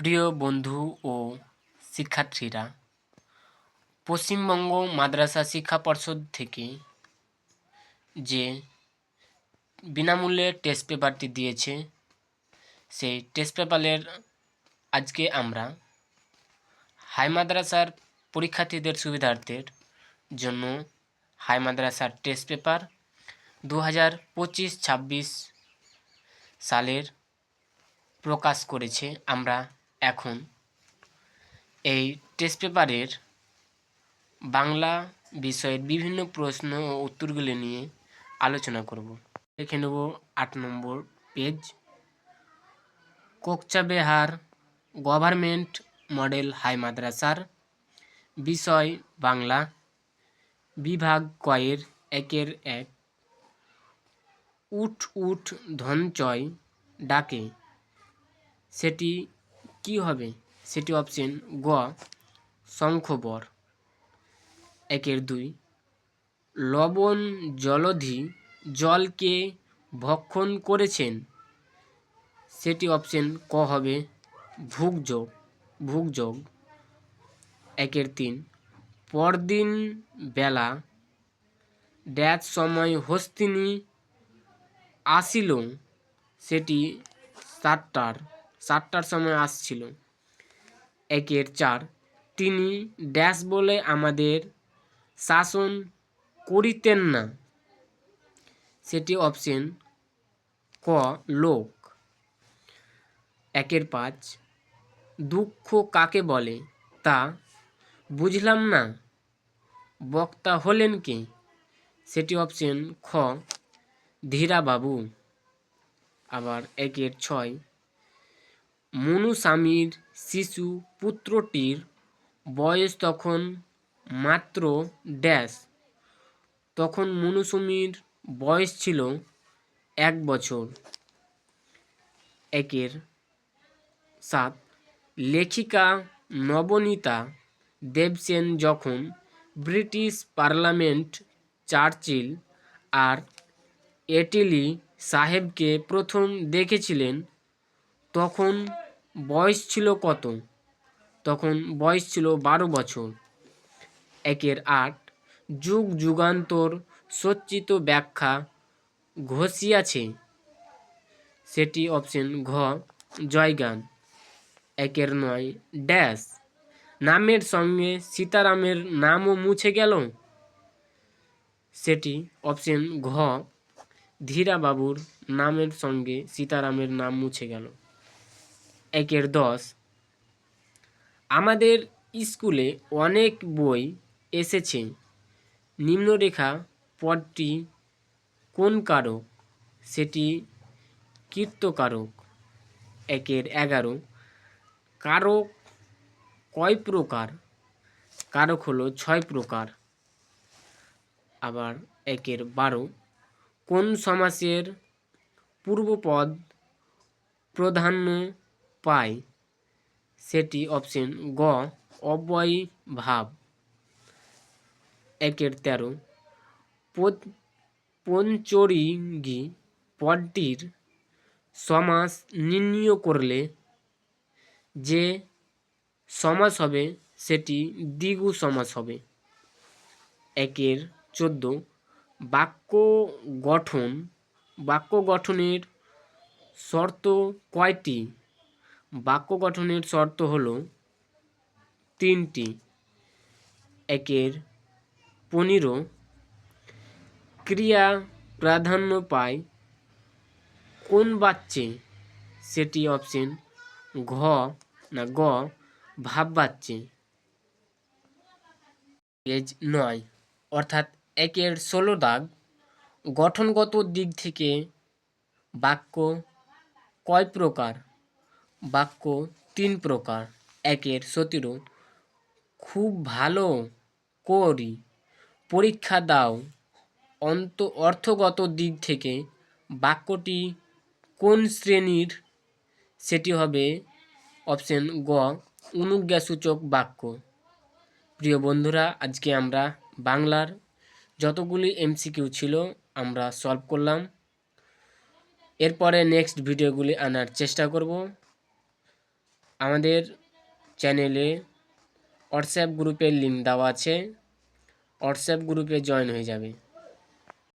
প্রিয় বন্ধু ও শিক্ষার্থীরা, পশ্চিমবঙ্গ মাদ্রাসা শিক্ষা পর্ষদ থেকে যে বিনামূল্যে টেস্ট পেপারটি দিয়েছে, সেই টেস্ট পেপারের আজকে আমরা হাই মাদ্রাসার পরীক্ষার্থীদের সুবিধার্থের জন্য হাই মাদ্রাসার টেস্ট পেপার দু হাজার পঁচিশ ছাব্বিশ সালের প্রকাশ করেছে। আমরা এখন এই টেস্ট পেপারের বাংলা বিষয়ের বিভিন্ন প্রশ্ন ও উত্তরগুলি নিয়ে আলোচনা করব। দেখে নেব আট নম্বর page Coochbehar government model high মাদ্রাসার বিষয় বাংলা, বিভাগ কয়ের একের এক। উঠ উঠ ধনচয় ডাকে। সেটি কি হবে? সেটি অপশন গ, শঙ্খবর। একের দুই। লবণ জলধি জলকে ভক্ষণ করেছেন। সেটি অপশন ক হবে ভুগযোগ ভুগযোগ একের তিন। পরদিন বেলা ড্যাচ সময় হস্তিনী আসিল, সেটি সাতটার। সাতটার সময় আসছিল। একের চার। তিনি ড্যাশ বলে আমাদের শাসন করিতেন না। সেটি অপশন ক, লোক। একের পাঁচ। দুঃখ কাকে বলে? তা বুঝলাম না। বক্তা হলেন কে? সেটি অপশন খ, ধীরাবাবু। আবার একের ছয়। মনু স্বামীর শিশু পুত্রটির বয়স তখন মাত্র ড্যাশ। তখন মনুস্বামীর বয়স ছিল এক বছর। একের সাত। লেখিকা নবনীতা দেবসেন যখন ব্রিটিশ পার্লামেন্ট চার্চিল আর এটিলি সাহেবকে প্রথম দেখেছিলেন তখন বয়স ছিল কত? তখন বয়স ছিল বারো বছর। একের আট, যুগ যুগান্তর সচ্চিত ব্যাখ্যা ঘষিয়াছে। সেটি অপশন ঘ, জয়গান। একের নয়, ড্যাশ। নামের সঙ্গে সীতারামের নামও মুছে গেল? সেটি অপশন ঘ, ধীরাবাবুর নামের সঙ্গে সীতারামের নাম মুছে গেল। একের দশ। আমাদের স্কুলে অনেক বই এসেছে। নিম্নরেখা পদটি কোন কারক? সেটি কীর্তকারক। একের এগারো। কারক কয় প্রকার? কারক হলো ছয় প্রকার। আবার একের বারো। কোন সমাসের পূর্বপদ প্রাধান্য পায় সেটি অপশন গ, অব্যয় একের তেরো। পঞ্চরিঙ্গি পদটির সমাস নির্ণয় করলে যে সমাস হবে, সেটি দ্বিগু সমাস হবে। একের চোদ্দ। বাক্য গঠন বাক্য গঠনের শর্ত কয়টি? বাক্য গঠনের শর্ত হল তিনটি। একের পনেরো। ক্রিয়া প্রাধান্য পায় কোন বাচ্চে, সেটি অপশন ঘ না গ, ভাব বাচ্চে। পেজ নয়। অর্থাৎ একের ষোলো দাগ। গঠনগত দিক থেকে বাক্য কয় প্রকার? বাক্য তিন প্রকার। একের সতেরো, খুব ভালো করি। পরীক্ষা দাও অন্ত, অর্থগত দিক থেকে বাক্যটি কোন শ্রেণির? সেটি হবে অপশন গ, অনুজ্ঞাসূচক বাক্য। প্রিয় বন্ধুরা, আজকে আমরা বাংলার যতগুলি এমসিকিউ ছিল আমরা সলভ করলাম। এরপরে নেক্সট ভিডিওগুলি আনার চেষ্টা করব। আমাদের চ্যানেলে হোয়াটসঅ্যাপ গ্রুপের লিঙ্ক দেওয়া আছে। হোয়াটসঅ্যাপ গ্রুপে জয়েন হয়ে যাবে।